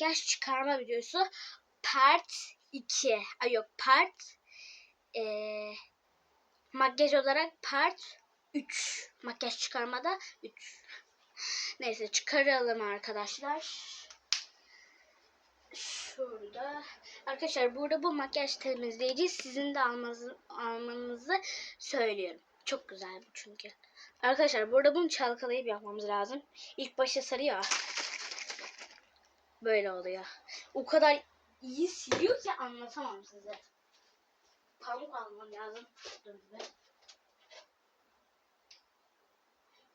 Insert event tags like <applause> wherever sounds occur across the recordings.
makyaj çıkarma videosu part 2. Ay yok part eee makyaj olarak part 3. Makyaj çıkarmada 3. Neyse çıkaralım arkadaşlar. Şurada. Arkadaşlar burada bu makyaj temizleyici sizin de almanızı, almanızı söylüyorum. Çok güzel bu çünkü. Arkadaşlar burada bunu çalkalayıp yapmamız lazım. İlk başta sarıyor. Böyle oluyor. O kadar iyi siliyor ki anlatamam size. Pamuk almam lazım.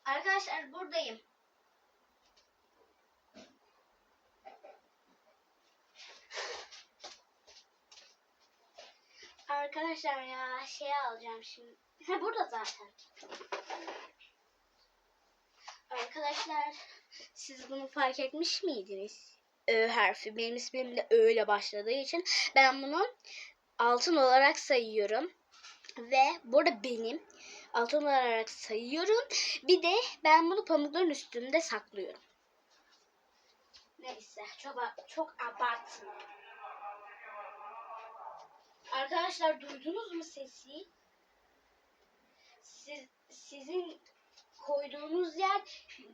Arkadaşlar buradayım. Arkadaşlar ya şey alacağım şimdi. Ha burada zaten. Arkadaşlar siz bunu fark etmiş miydiniz? Ö harfi benim ismim de Ö ile başladığı için ben bunu altın olarak sayıyorum. Ve burada benim altın olarak sayıyorum. Bir de ben bunu pamukların üstünde saklıyorum. Neyse çok çok abartma. Arkadaşlar duydunuz mu sesi? Siz, sizin koyduğunuz yer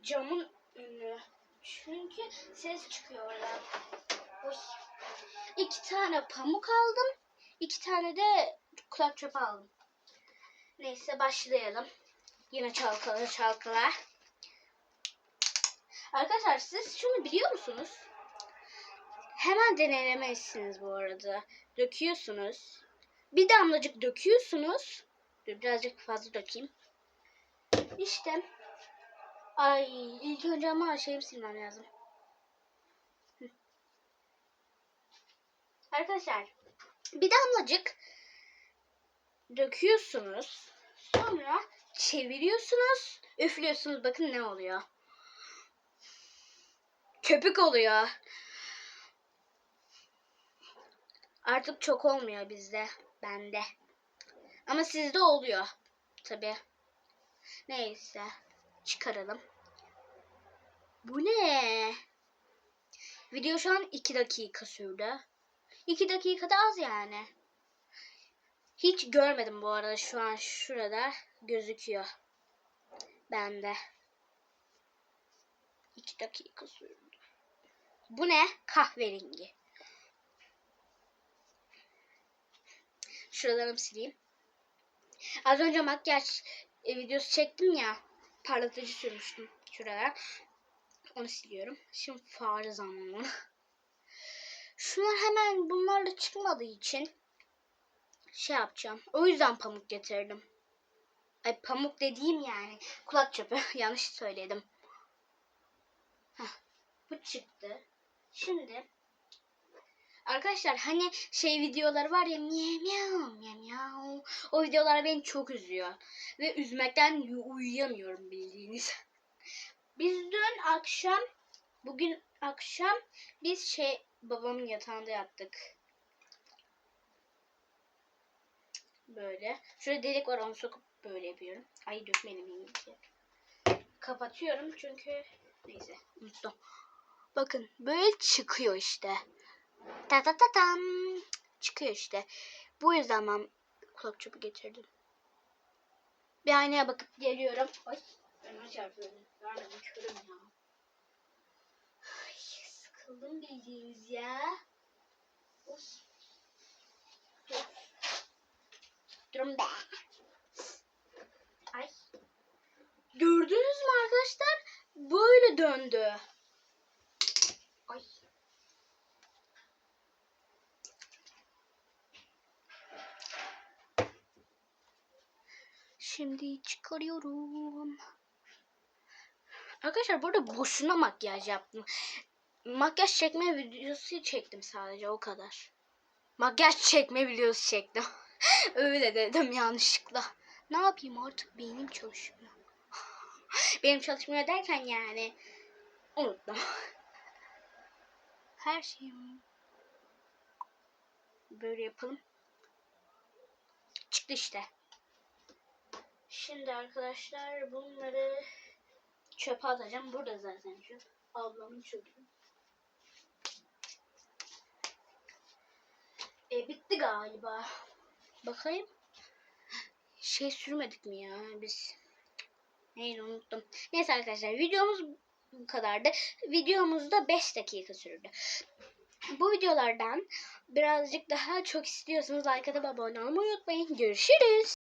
camın önü. Çünkü ses çıkıyor oradan. Oy. İki tane pamuk aldım. İki tane de kulak çöpü aldım. Neyse başlayalım. Yine çalkala çalkala. Arkadaşlar siz şunu biliyor musunuz? Hemen denemelisiniz bu arada. Döküyorsunuz. Bir damlacık döküyorsunuz. Dur birazcık fazla dökeyim. İşte. Ay ilk önce ama şeyimi silmem lazım. Arkadaşlar bir damlacık döküyorsunuz. Sonra çeviriyorsunuz. Üflüyorsunuz. Bakın ne oluyor. Köpük oluyor. Artık çok olmuyor bizde. Bende. Ama sizde oluyor. Tabi. Neyse. Çıkaralım. Bu ne? Video şu an 2 dakika sürdü. 2 dakikada az yani. Hiç görmedim bu arada şu an şurada gözüküyor. Bende. 2 dakika sürdü. Bu ne? Kahverengi. Şuralarımı sileyim. Az önce makyaj e, videosu çektim ya. Parlatıcı sürmüştüm şuraya. Onu siliyorum. Şimdi far zamanı. Şunlar hemen bunlarla çıkmadığı için şey yapacağım. O yüzden pamuk getirdim. Ay pamuk dediğim yani kulak çöpü. <laughs> Yanlış söyledim. Heh, bu çıktı. Şimdi Arkadaşlar hani şey videoları var ya miyav miyav miyav. O videolar beni çok üzüyor. Ve üzmekten uyuyamıyorum bildiğiniz. <laughs> Biz dün akşam bugün akşam biz şey babamın yatağında yattık. Böyle. Şurada delik var onu sokup böyle yapıyorum. Ay dökmedim İngilizce. Kapatıyorum çünkü neyse unuttum. Bakın böyle çıkıyor işte. Ta ta ta tam. Çıkıyor işte. Bu yüzden ben kulak çöpü getirdim. Bir aynaya bakıp geliyorum. Ay ben çarpıyorum. Vermedim körüm ya. Ay, sıkıldım bildiğiniz ya. Oy. Dur. Durun be. Ay. Gördünüz mü arkadaşlar? Böyle döndü. Şimdi çıkarıyorum. Arkadaşlar burada boşuna makyaj yaptım. Makyaj çekme videosu çektim sadece o kadar. Makyaj çekme videosu çektim. <laughs> Öyle dedim yanlışlıkla. Ne yapayım artık beynim çalışmıyor. <laughs> Benim çalışmıyor derken yani unuttum. <laughs> Her şeyim böyle yapalım. Çıktı işte. Şimdi arkadaşlar bunları çöpe atacağım. Burada zaten çöp. Ablamın çöpü. E, bitti galiba. Bakayım. Şey sürmedik mi ya biz? Neydi unuttum. Neyse arkadaşlar videomuz bu kadardı. Videomuz da 5 dakika sürdü. Bu videolardan birazcık daha çok istiyorsanız like atıp abone olmayı unutmayın. Görüşürüz.